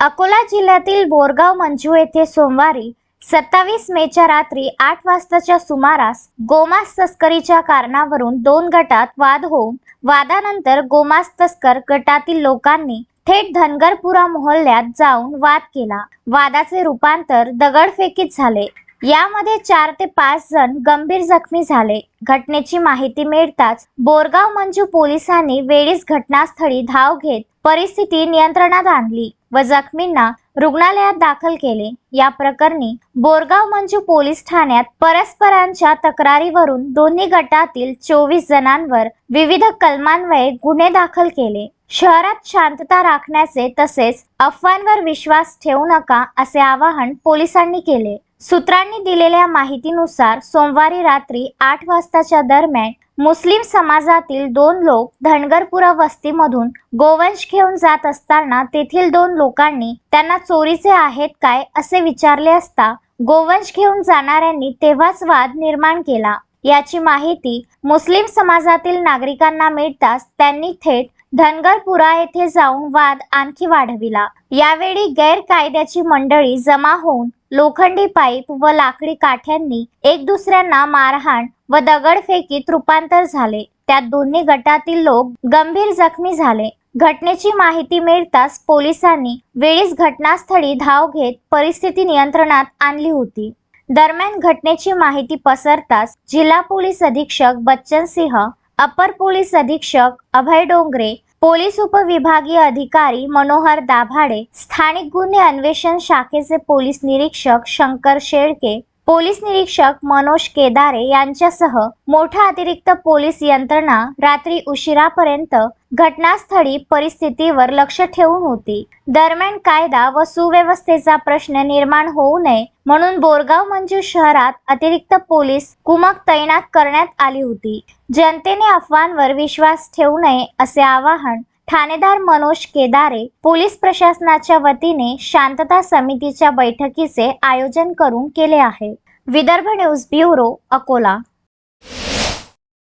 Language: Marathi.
अकोला जिल्ह्यातील बोरगाव मंजू येथे सोमवारी सत्तावीस मेच्या रात्री आठ वाजताच्या सुमारास गोमास तस्करीच्या कारणावरून दोन गटात वाद होऊन वादानंतर गोमास तस्कर गटातील लोकांनी थेट धनगरपुरा मोहल्ल्यात जाऊन वाद केला. वादाचे रूपांतर दगडफेकीत झाले. यामध्ये चार ते पाच जण गंभीर जखमी झाले. घटनेची माहिती मिळताच बोरगाव मंजू पोलिसांनी वेळीच घटनास्थळी धाव घेत परिस्थिती नियंत्रणात आणली. व जखमींना रुग्णालयात दाखल केले. या प्रकरणी बोरगाव मंजू पोलीस ठाण्यात परस्परांच्या तक्रारीवरून दोन्ही गटातील चोवीस जणांवर विविध कलमान्वये गुन्हे दाखल केले. शहरात शांतता राखण्याचे तसेच अफवांवर विश्वास ठेवू नका असे आवाहन पोलिसांनी केले. सूत्रांनी दिलेल्या माहितीनुसार सोमवारी रात्री आठ वाजताच्या दरम्यान मुस्लिम समाजातील दोन लोक धनगरपुरा वस्तीमधून गोवंश घेऊन जात असताना तेथील दोन लोकांनी त्यांना चोरीचे आहेत काय असे विचारले असता गोवंश घेऊन जाणाऱ्यांनी तेव्हाच वाद निर्माण केला. याची माहिती मुस्लिम समाजातील नागरिकांना मिळताच त्यांनी थेट धनगरपुरा येथे जाऊन वाद आणखी वाढविला. यावेळी गैरकायद्याची मंडळी जमा होऊन लोखंडी पाईप व लाकडी काठ्यांनी एक दुसऱ्यांना मारहाण व दगडफेकीत रूपांतर झाले. त्यात दोन्ही गटातील लोक गंभीर जखमी झाले. घटनेची माहिती मिळताच पोलिसांनी वेळीच घटनास्थळी धाव घेत परिस्थिती नियंत्रणात आणली होती. दरम्यान घटनेची माहिती पसरताच जिल्हा पोलीस अधीक्षक बच्चन सिंह अपर पोलीस अधीक्षक अभय डोंगरे पोलीस उपविभागीय अधिकारी मनोहर दाभाडे स्थानिक गुन्हे अन्वेषण शाखेचे पोलीस निरीक्षक शंकर शेळके पोलीस निरीक्षक मनोज केदारे यांच्यासह मोठा अतिरिक्त पोलीस यंत्रणा रात्री उशिरापर्यंत घटनास्थळी परिस्थितीवर लक्ष ठेवून होती. दरम्यान कायदा व सुव्यवस्थेचा प्रश्न निर्माण होऊ नये म्हणून बोरगाव मंजू शहरात अतिरिक्त पोलीस कुमक तैनात करण्यात आली होती. जनतेने अफवांवर विश्वास ठेवू नये असे आवाहन ठाणेदार मनोज केदारे पोलीस प्रशासनाच्या वतीने शांतता समितीच्या बैठकीचे आयोजन करून केले आहे. Vidarbha news bureau Akola.